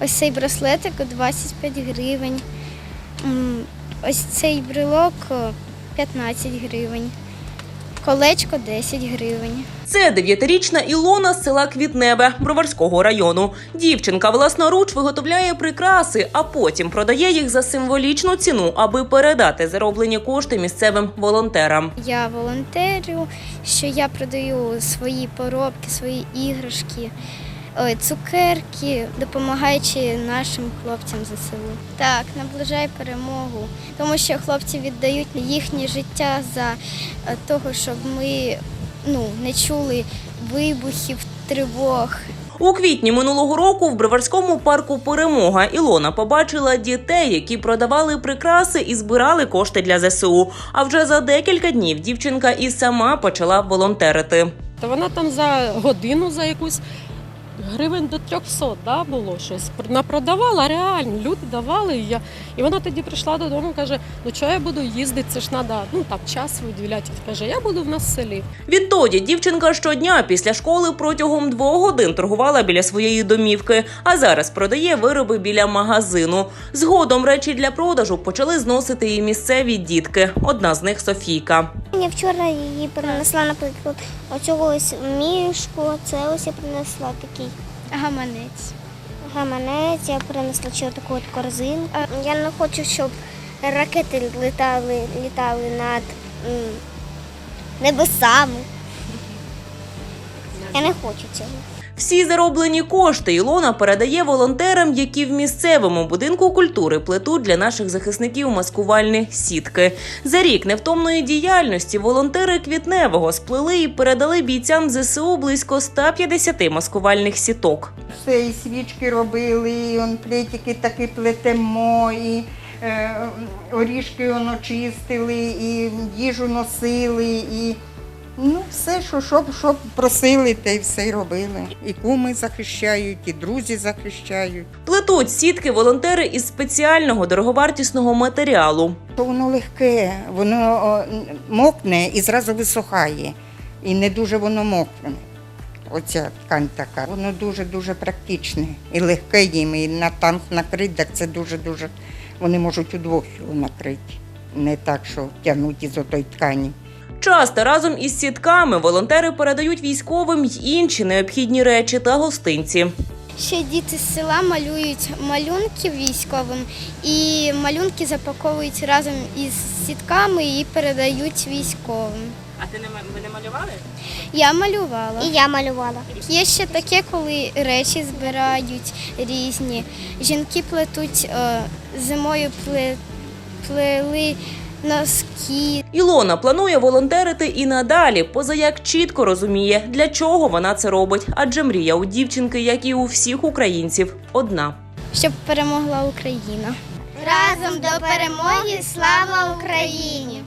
Ось цей браслетик 25 гривень. Ось цей брелок 15 гривень. Колечко 10 гривень. Це дев'ятирічна Ілона з села Квітневе Броварського району. Дівчинка власноруч виготовляє прикраси, а потім продає їх за символічну ціну, аби передати зароблені кошти місцевим волонтерам. Я волонтерю, що я продаю свої поробки, свої іграшки, ой, цукерки, допомагаючи нашим хлопцям ЗСУ. Так, наближає перемогу, тому що хлопці віддають їхнє життя за е, того, щоб ми ну, не чули вибухів, тривог. У квітні минулого року в Броварському парку Перемога Ілона побачила дітей, які продавали прикраси і збирали кошти для ЗСУ. А вже за декілька днів дівчинка і сама почала волонтерити. Та вона там за годину за якусь гривень до 300 да, було щось. Напродавала реально, люди давали. І, я, і вона тоді прийшла додому каже: ну чого я буду їздити, це ж треба ну, так, час виділяти. Каже, я буду в нас в селі. Відтоді дівчинка щодня після школи протягом двох годин торгувала біля своєї домівки, а зараз продає вироби біля магазину. Згодом речі для продажу почали зносити і місцеві дітки. Одна з них Софійка. Я вчора її принесла, наприклад, оцього ось мішку, це ось я принесла такий Гаманець. гаманець, я принесла ще таку от корзинку. Я не хочу, щоб ракети літали, літали над м, небесами. Я не хочу цього. Всі зароблені кошти Ілона передає волонтерам, які в місцевому будинку культури плетуть для наших захисників маскувальні сітки. За рік невтомної діяльності волонтери Квітневого сплели і передали бійцям ЗСУ близько 150 маскувальних сіток. Все, і свічки робили, і он плетики таки плетемо, і е, оріжки воно чистили, і їжу носили, і ну, все, що, що, що просили, те й все й робили. І куми захищають, і друзі захищають. Плетуть сітки волонтери із спеціального дороговартісного матеріалу. Воно легке, воно о, мокне і зразу висохає. І не дуже воно мокне. Оця ткань така. Воно дуже-дуже практичне і легке їм. І на танк накрити, так це дуже-дуже. Вони можуть удвох його накрити. Не так, що тягнуть із отої ткані. Часто разом із сітками волонтери передають військовим й інші необхідні речі та гостинці. Ще діти з села малюють малюнки військовим, і малюнки запаковують разом із сітками і передають військовим. А ти не ви не малювали? Я малювала. І я малювала. Є ще таке, коли речі збирають різні. Жінки плетуть е, зимою пле, плели носки, Ілона планує волонтерити і надалі, поза як чітко розуміє, для чого вона це робить, адже мрія у дівчинки, як і у всіх українців, одна. щоб перемогла Україна. Разом до перемоги! Слава Україні!